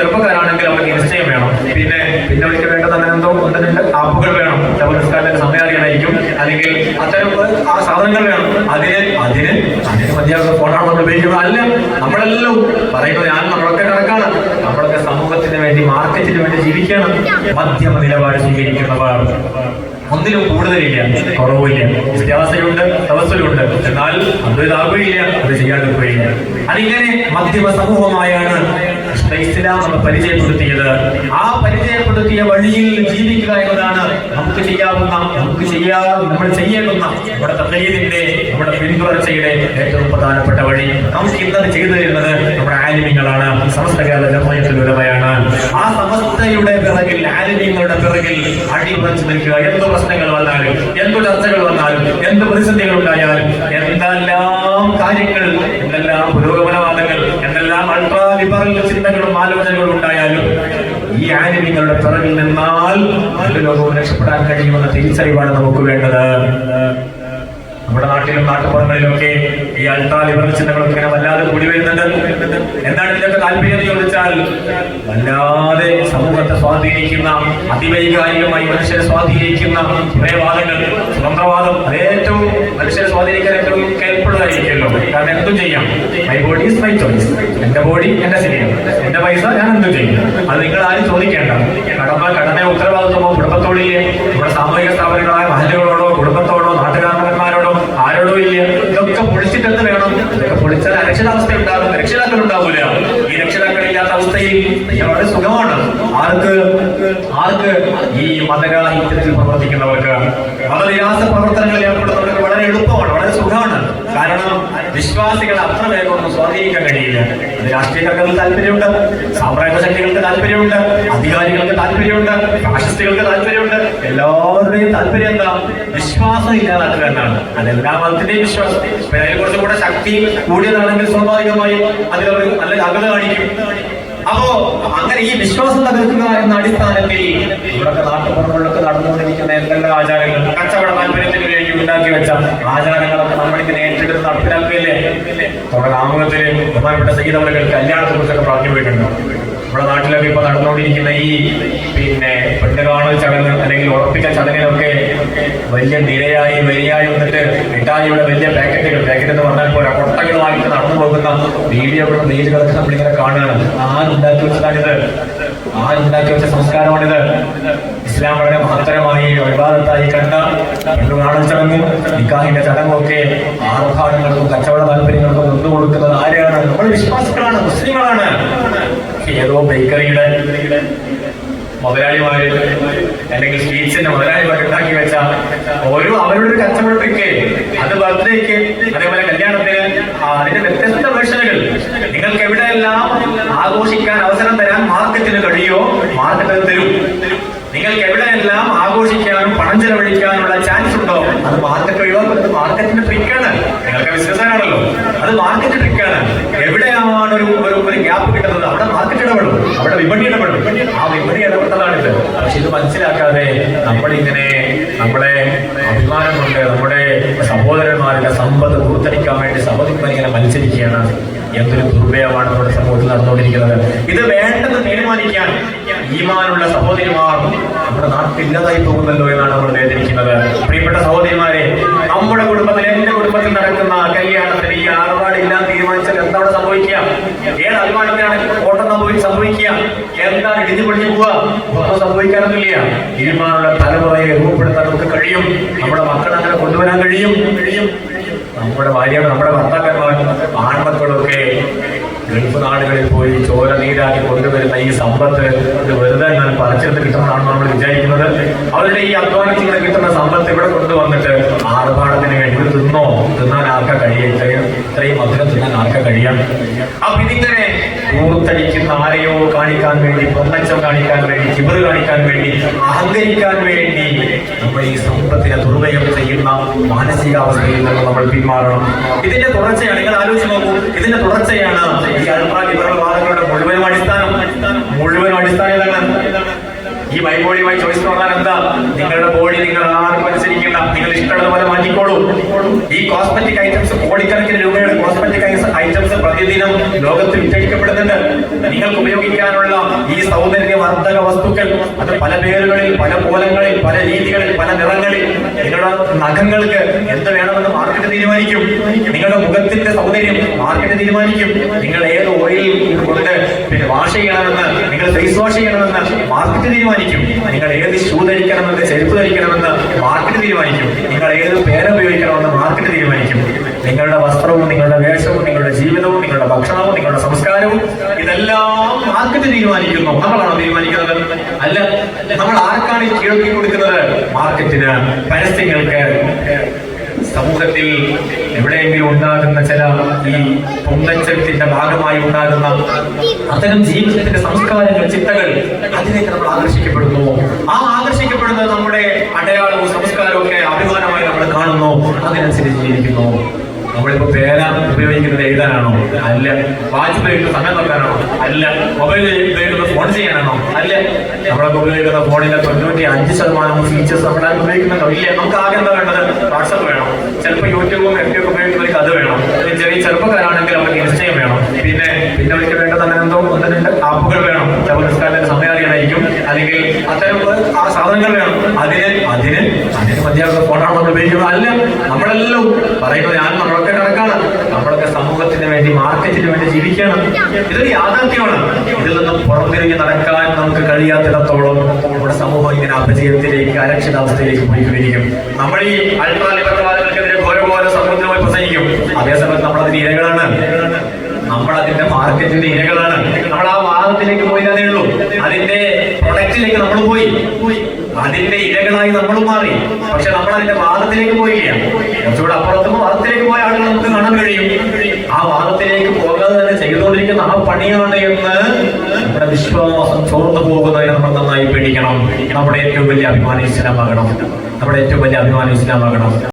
ചെറുപ്പക്കാരാണെങ്കിൽ അവർക്ക് നിശ്ചയം വേണം. പിന്നെ പിന്നെ അവർക്ക് വേണ്ടത് അങ്ങനെ എന്തോ ഒന്ന് ആപ്പുകൾ വേണം. നമസ്കാരത്തിന്റെ സമയം അറിയാനായിരിക്കും. അല്ലെങ്കിൽ അത്തരം ആ സാധനങ്ങൾ വേണം. അതിന് അതിന് അതിന് മതിയാകുന്ന ഫോണാണ് നമ്മൾ ഉപയോഗിക്കുന്നത്. അല്ല നമ്മളെല്ലാം പറയുന്നത് ഞാൻ നമ്മളൊക്കെ കണക്കാണ്. നമ്മളൊക്കെ സമൂഹത്തിന് വേണ്ടി മാർക്കറ്റിന് വേണ്ടി ജീവിക്കണം മധ്യമ നിലപാട് സ്വീകരിക്കുന്നവർ. ഒന്നിലും കൂടുതലില്ല. കുറവില്ല വ്യത്യാസമുണ്ട് തവസലുണ്ട് എന്നാൽ അത് ഇതാകുകയില്ല അത് ചെയ്യാണ്ടിരിക്കുകയില്ല അതിങ്ങനെ മധ്യമ സമൂഹമായാണ് ഇസ്ലാം നമ്മൾ പരിചയപ്പെടുത്തിയത്. ആ പരിചയപ്പെടുത്തിയ വഴിയിൽ ജീവിക്കുക എന്നതാണ് നമുക്ക് ചെയ്യാവുന്ന നമുക്ക് ചെയ്യാ നമ്മൾ ചെയ്യേണ്ടുന്ന നമ്മുടെ തകീതിന്റെ നമ്മുടെ പിന്തുടർച്ചയുടെ ഏറ്റവും പ്രധാനപ്പെട്ട വഴി. നമുക്ക് ഇന്നത് ചെയ്തു തരുന്നത് നമ്മുടെ ആലിമ്യങ്ങളാണ് സമസ്ത കേരള ജനമയത്തിലുള്ളവയാണ് ആ സമസ്തയുടെ പിറകിൽ ആലിമ്യങ്ങളുടെ പിറകിൽ അടിമറിച്ച് നിൽക്കുക. എന്ത് പ്രശ്നങ്ങൾ വന്നാലും എന്ത് ചർച്ചകൾ വന്നാലും എന്ത് പ്രതിസന്ധികൾ ഉണ്ടായാലും എന്തെല്ലാം കാര്യങ്ങൾ എന്തെല്ലാം പുരോഗമനവാദങ്ങൾ എന്തെല്ലാം അൾട്രാ ലിബറൽ ആലോചനകളും ഉണ്ടായാലും ഈ ആനിമികളുടെ പിറകിൽ നിന്നാൽ ലോകവും രക്ഷപ്പെടാൻ കഴിയുമെന്ന തിരിച്ചറിവാണ് നമുക്ക് വേണ്ടത്. നമ്മുടെ നാട്ടിലും നാട്ടുപുറങ്ങളിലുമൊക്കെ ഈ ലിബറൽ ചിന്തകളൊക്കെ ഇങ്ങനെ വല്ലാതെ കൂടി വരുന്നുണ്ട്. എന്താണ് ഇതിന്റെ താല്പര്യം എന്ന് ചോദിച്ചാൽ വല്ലാതെ സമൂഹത്തെ സ്വാധീനിക്കുന്ന അതിവൈകാരികമായി മനുഷ്യരെ സ്വാധീനിക്കുന്ന കുറേ വാദങ്ങൾ സ്വതന്ത്രവാദം അത് ഏറ്റവും മനുഷ്യരെ സ്വാധീനിക്കാൻ ഏറ്റവും കെൽപ്പുള്ളതായിരിക്കുമല്ലോ. കാരണം എന്തും ചെയ്യാം. My body is my choice എന്റെ ബോഡി എന്റെ ശരീരം എന്റെ പൈസ ഞാൻ എന്തും ചെയ്യും. അത് നിങ്ങൾ ആരും ചോദിക്കേണ്ട. കടമ കടമ ഉത്തരവാദിത്വമോ കുടുംബത്തോടില്ലേ? നമ്മുടെ സാമൂഹിക സ്ഥാപനങ്ങളായ മഹലുകളോടോ കുടുംബത്തോടോ നാട്ടുകാരന്മാരോടോ ആരോടോ ഇല്ല? ഇതൊക്കെ പൊളിച്ചിട്ടെന്ന് വേണം? പൊളിച്ചാൽ അരക്ഷിതാവസ്ഥ ഉണ്ടാകും. രക്ഷിതാക്കൾ ഉണ്ടാവില്ല ഈ രക്ഷിതാക്കളില്ലാത്ത അവസ്ഥയിൽ വളരെ സുഖമാണ്. ആർക്ക്? ആർക്ക്? ഈ മതകാഹിത്യത്തിൽ പ്രവർത്തിക്കുന്നവർക്ക്. മതവിരാസ പ്രവർത്തനങ്ങളിൽ ഏർപ്പെടുന്നവർക്ക് വളരെ എളുപ്പമാണ് വളരെ സുഖമാണ് കാരണം വിശ്വാസികളെ അത്ര വേഗം ഒന്നും സ്വാധീനിക്കാൻ കഴിയില്ല. അത് രാഷ്ട്രീയക്കാർക്ക് താല്പര്യമുണ്ട് സാമ്രാജ്യ ശക്തികൾക്ക് താല്പര്യമുണ്ട് അധികാരികൾക്ക് താല്പര്യമുണ്ട് ഫാഷിസ്റ്റുകൾക്ക് താല്പര്യമുണ്ട്. എല്ലാവരുടെയും താല്പര്യം എന്താ? വിശ്വാസം ഇല്ലാതാക്കുക എന്നാണ് അതെല്ലാ മതത്തിന്റെയും വിശ്വാസം. അതിൽ കുറച്ചും കൂടെ ശക്തി കൂടിയതാണെങ്കിൽ സ്വാഭാവികമായും അതിലവർ നല്ല ജാഗ്രത കാണിക്കും. അപ്പോ അങ്ങനെ ഈ വിശ്വാസം തകർക്കുക എന്ന അടിസ്ഥാനത്തിൽ ഇവിടൊക്കെ നാട്ടുപുറങ്ങളിലൊക്കെ നടന്നുകൊണ്ടിരിക്കുന്ന എന്തെല്ലാം ആചാരങ്ങൾ? കച്ചവട താല്പര്യത്തിന് വേണ്ടി ഉണ്ടാക്കി വെച്ച ആചാരങ്ങളൊക്കെ നമ്മളിങ്ങനെ ഏറ്റെടുത്ത് നടപ്പിലാക്കുകയല്ലേ? നമ്മുടെ ആമുഖത്തിൽ ബഹുമാനപ്പെട്ട സീതവലകൾ കല്യാണത്തെ കുറിച്ചൊക്കെ പറഞ്ഞു പോയിട്ടുണ്ട്. നമ്മുടെ നാട്ടിലൊക്കെ ഇപ്പൊ നടന്നുകൊണ്ടിരിക്കുന്ന ഈ പിന്നെ പെണ്ണുകാണൽ ചടങ്ങ് അല്ലെങ്കിൽ ഉറപ്പിച്ച ചടങ്ങിലൊക്കെ വലിയ നിരയായി വരിയായി വന്നിട്ട് ഇട്ടാലിയുടെ വലിയ പാക്കറ്റുകൾ പാക്കറ്റ് എന്ന് പറഞ്ഞാൽ പോലെ കൊട്ടകളുമായിട്ട് വീഡിയോ പോകുന്ന കളക്ഷൻ നമ്മളിങ്ങനെ കാണുകയാണ്. ആരുണ്ടാക്കി വെച്ചതാണിത് ആരുണ്ടാക്കി വെച്ച സംസ്കാരമാണിത്? ഇസ്ലാം വളരെ മഹത്തരമായി വിവാദത്തായി കണ്ട പെണ്ണുകാണൽ ചടങ്ങും നിക്കാഹിന്റെ ചടങ്ങൊക്കെ ആർഭാടങ്ങൾക്കും കച്ചവട താല്പര്യങ്ങൾക്കും നിന്നു കൊടുക്കുന്നത് ആരെയാണ് നമ്മൾ വിശ്വാസികളാണ് മുസ്ലിങ്ങളാണ്. ഏതോ ബേക്കറിയുടെ മുതലാളിമാര് അല്ലെങ്കിൽ സ്വീറ്റ്സിന്റെ മുതലാളിമാർ ഉണ്ടാക്കി വെച്ച ഓരോ അവരുടെ ഒരു കച്ചവടത്തേക്ക് അത് ബർത്ത്ഡേക്ക് അതേപോലെ അതിന്റെ വ്യത്യസ്ത വേർഷനുകൾ നിങ്ങൾക്ക് എവിടെയെല്ലാം ആഘോഷിക്കാൻ അവസരം തരാൻ മാർക്കറ്റിന് കഴിയോ മാർക്കറ്റ് തരും. നിങ്ങൾക്ക് എവിടെയെല്ലാം ആഘോഷിക്കാനും പണം ചെലവഴിക്കാനുള്ള ചാൻസ് ഉണ്ടോ അത് മാർക്കറ്റ് ഒഴിവാക്കുന്നത് മാർക്കറ്റിന്റെ ട്രിക്കാണ് നിങ്ങൾക്ക് ബിസിനസ്സാണല്ലോ അത് മാർക്കറ്റ് ട്രിക്കാണ് എവിടെയാണ് ഒരു ഒരു ഗ്യാപ്പ് കിട്ടുന്നത്? അവിടെ മാർക്കറ്റ് ഇടപെടും. അവിടെ വിപണി ഇടപെടും. ആ വിപണി ഇടപെട്ടതാണിത്. പക്ഷെ ഇത് മനസ്സിലാക്കാതെ നമ്മളിങ്ങനെ നമ്മളെ അഭിമാനം കൊണ്ട് നമ്മുടെ സഹോദരന്മാരുടെ സമ്പത്ത് ദൂർത്തടിക്കാൻ വേണ്ടി സഹോദരന്മാർ ഇങ്ങനെ മത്സരിക്കുകയാണ്. എന്തൊരു ദുർവ്യമാണ് നമ്മുടെ സമൂഹത്തിൽ നടന്നുകൊണ്ടിരിക്കുന്നത്. ഇത് വേണ്ടെന്ന് തീരുമാനിക്കാൻ ഈമാനുള്ള സഹോദരിമാർ നമ്മുടെ നാട്ടിൽ ഇല്ലാതായി പോകുന്നല്ലോ എന്നാണ് നമ്മൾ വേദനിക്കുന്നത്. പ്രിയപ്പെട്ട സഹോദരിമാരെ നമ്മുടെ കുടുംബത്തിൽ എന്റെ കുടുംബത്തിൽ നടക്കുന്ന കല്യാണത്തിന് ഈ ആറുപാടില്ലാതെ തീരുമാനിച്ചാൽ എന്താണ് സംഭവിക്കുക? ഏത് അഭിമാനത്തിനാണ് ഓട്ടം സംഭവി സംഭവിക്കുക? എന്താണ് ഇടിഞ്ഞു പൊളിഞ്ഞു പോവുക? സംഭവിക്കാനൊന്നുമില്ല. ഈമാനുള്ള നമുക്ക് കഴിയും. നമ്മുടെ മക്കളെ അങ്ങനെ കൊണ്ടുവരാൻ കഴിയും. നമ്മുടെ ഭാര്യ നമ്മുടെ ഭർത്താക്കന്മാർ. ആൺമക്കളൊക്കെ ഗൾഫ് നാടുകളിൽ പോയി ചോര നീരാക്കി കൊണ്ടുവരുന്ന ഈ സമ്പത്ത് ഇത് വെറുതെ ഞാൻ പറിച്ചെടുത്ത് കിട്ടുന്നതാണെന്ന് നമ്മൾ വിചാരിക്കുന്നത്. അവരുടെ ഈ അധ്വാനത്തിൽ കിട്ടുന്ന സമ്പത്ത് ഇവിടെ കൊണ്ടുവന്നിട്ട് ആർഭാടത്തിന് വേണ്ടി തിന്നോ? തിന്നാൻ ആർക്ക കഴിയും ഇത്രയും മധുരം തിന്നാൻ ആർക്ക കഴിയാം? അപ്പൊ ഇതിങ്ങനെ കൂർത്തടിക്കുന്ന ആരെയോ കാണിക്കാൻ വേണ്ടി പൊന്നച്ചം കാണിക്കാൻ വേണ്ടി ചിബറ് കാണിക്കാൻ വേണ്ടി അഹങ്കരിക്കാൻ വേണ്ടി ഈ സമ്പത്തിനെ ദുർവയം ചെയ്യുന്ന മാനസികാവസ്ഥയിൽ നിന്ന് നമ്മൾ പിന്മാറണം. ഇതിന്റെ തുടർച്ചയാണ് നിങ്ങൾ ആലോചിച്ച് നോക്കൂ. ഇതിന്റെ തുടർച്ചയാണ് ഈ അൾട്രാ ലിബറൽ വാദങ്ങളുടെ മുഴുവനും അടിസ്ഥാനം. മുഴുവനും അടിസ്ഥാനം ഇതാണ് ഈ ബൈബോഡിയുമായി ചോയ്സ് പറഞ്ഞാൽ എന്താ? നിങ്ങളുടെ ബോഡി നിങ്ങൾ ആർക്കും അനുസരിക്കില്ല നിങ്ങൾ ഇഷ്ടമുള്ള പോലെ മാറ്റിക്കോളൂ. ഈ കോസ്മെറ്റിക് ഐറ്റംസ് കോടിക്കണക്കിന് ഐറ്റംസ് പ്രതിദിനം ലോകത്ത് വിറ്റഴിക്കപ്പെടുന്നുണ്ട് നിങ്ങൾക്ക് ഉപയോഗിക്കാനുള്ള ഈ സൗന്ദര്യവർദ്ധക വസ്തുക്കൾ അത് പല പേരുകളിൽ പല കോലങ്ങളിൽ പല രീതികളിൽ പല നിറങ്ങളിൽ നിങ്ങളുടെ നഖങ്ങൾക്ക് എന്ത് വേണമെന്ന് മാർക്കറ്റ് തീരുമാനിക്കും. നിങ്ങളുടെ മുഖത്തിന്റെ സൗന്ദര്യം മാർക്കറ്റ് തീരുമാനിക്കും. നിങ്ങൾ ഏത് ഓയിൽ കൊണ്ട് പിന്നെ വാഷ് ചെയ്യണമെന്ന് നിങ്ങൾ ഫേസ് വാഷ് ചെയ്യണമെന്ന് മാർക്കറ്റ് തീരുമാനിക്കും. നിങ്ങൾ ഏത് ഷൂ ധരിക്കണമെന്ന് ചെരുപ്പ് ധരിക്കണമെന്ന് മാർക്കറ്റ് തീരുമാനിക്കും. നിങ്ങൾ ഏത് പേര് ഉപയോഗിക്കണമെന്ന് മാർക്കറ്റ് തീരുമാനിക്കും. നിങ്ങളുടെ വസ്ത്രവും നിങ്ങളുടെ വേഷവും നിങ്ങളുടെ ജീവിതവും നിങ്ങളുടെ ഭക്ഷണവും നിങ്ങളുടെ സംസ്കാരവും ഇതെല്ലാം മാർക്കറ്റ് തീരുമാനിക്കുന്നു? നമ്മളാണോ തീരുമാനിക്കുന്നത്? അല്ല നമ്മൾ ആർക്കാണ് കീഴക്കി കൊടുക്കുന്നത്? മാർക്കറ്റിന് പരസ്യങ്ങൾക്ക്. സമൂഹത്തിൽ എവിടെയെങ്കിലും ഉണ്ടാകുന്ന ചില ഈ പൊന്തച്ചത്തിന്റെ ഭാഗമായി ഉണ്ടാകുന്ന അത്തരം ജീവിതത്തിന്റെ സംസ്കാരങ്ങൾ ചിട്ടകൾ അതിലേക്ക് നമ്മൾ ആകർഷിക്കപ്പെടുന്നു. ആ ആകർഷിക്കപ്പെടുന്നത് നമ്മുടെ അടയാളവും സംസ്കാരവും ഒക്കെ അഭിമാനമായി നമ്മൾ കാണുന്നു. അതിനനുസരിച്ച് ജീവിക്കുന്നു നമ്മളിപ്പോ പേന ഉപയോഗിക്കുന്നത് എഴുതാനാണോ അല്ല. വാച്ച് ഉപയോഗിക്കുന്ന സമയം നോക്കാനാണോ? അല്ല. മൊബൈൽ ഉപയോഗിക്കുന്ന ഫോൺ ചെയ്യാനാണോ? അല്ല. നമ്മളൊക്കെ ഉപയോഗിക്കുന്ന ഫോണിലെ തൊണ്ണൂറ്റി അഞ്ച് ശതമാനം ഫീച്ചേഴ്സ് നമ്മളെ ഉപയോഗിക്കുന്നുണ്ടോ? ഇല്ല. നമുക്ക് ആകെ എന്താ വേണ്ടത്? വാട്സപ്പ് വേണം. ചിലപ്പോൾ യൂട്യൂബും എഫ് ഒക്കെ ഉപയോഗിക്കുന്നവർക്ക് അത് വേണം. ചെറിയ ചെറുപ്പക്കാരാണെങ്കിൽ അവർക്ക് ഇൻസ്റ്റയും വേണം. പിന്നെ പിന്നെ അവർക്ക് വേണ്ടത് അങ്ങനെ എന്തോ ഒന്നിനുണ്ട് ആപ്പുകൾ വേണം. ചവനസ്കാരത്തിന്റെ സമയം അറിയണമായിരിക്കും അല്ലെങ്കിൽ അത്തരം ആ സാധനങ്ങൾ വേണം. അതിന് അതിന് അതിന് മതിയാകുന്ന ഫോണാണ് നമ്മൾ ഉപയോഗിക്കുന്നത്. അല്ല. നമ്മളെല്ലാം പറയുന്നത് ഞാൻ നമ്മളൊക്കെ കണക്കാണ് നമ്മളൊക്കെ സമൂഹത്തിന് വേണ്ടി മാർക്കറ്റിന് ജീവിക്കുകയാണ് ഇതൊരു യാഥാർത്ഥ്യമാണ്. ഇതിൽ നിന്നും പുറംതിരിഞ്ഞ് നടക്കാൻ നമുക്ക് കഴിയാത്തിടത്തോളം നമ്മുടെ സമൂഹം ഇങ്ങനെ അപജയത്തിലേക്ക് അരക്ഷിതാവസ്ഥയിലേക്ക് പോയിക്കൊണ്ടിരിക്കും. നമ്മൾ ഈ അൾട്രാ ലിബറൽവാദികൾക്കെതിരെ ഘോരഘോര സമുദ്രമായി പ്രസംഗിക്കും. അതേസമയത്ത് നമ്മൾ അതിന്റെ ഇരകളാണ്. നമ്മൾ അതിന്റെ മാർക്കറ്റിന്റെ ഇരകളാണ്. നമ്മൾ ആ വാദത്തിലേക്ക് പോയതേ ഉള്ളൂ. അതിന്റെ പ്രൊഡക്റ്റിലേക്ക് നമ്മൾ പോയി. അതിന്റെ ഇരകളായി നമ്മൾ മാറി. പക്ഷെ നമ്മൾ അതിന്റെ വാദത്തിലേക്ക് പോയില്ല. കുറച്ചുകൂടെ അപ്പുറത്തും വാദത്തിലേക്ക് പോയ ആളുകൾ നമുക്ക് കാണാൻ കഴിയും ആ വാദത്തിലേക്ക് പോകാതെ തന്നെ ചെയ്തുകൊണ്ടിരിക്കുന്ന ആ പണിയാണ് എന്ന് നമ്മുടെ വിശ്വാസം ചോർന്നു പോകുന്നതിന് നമ്മൾ നന്നായി പേടിക്കണം. നമ്മുടെ ഏറ്റവും വലിയ അഭിമാനി ഇസ്ലാമാകണം. നമ്മുടെ ഏറ്റവും വലിയ അഭിമാനി ഇസ്ലാമാകണം.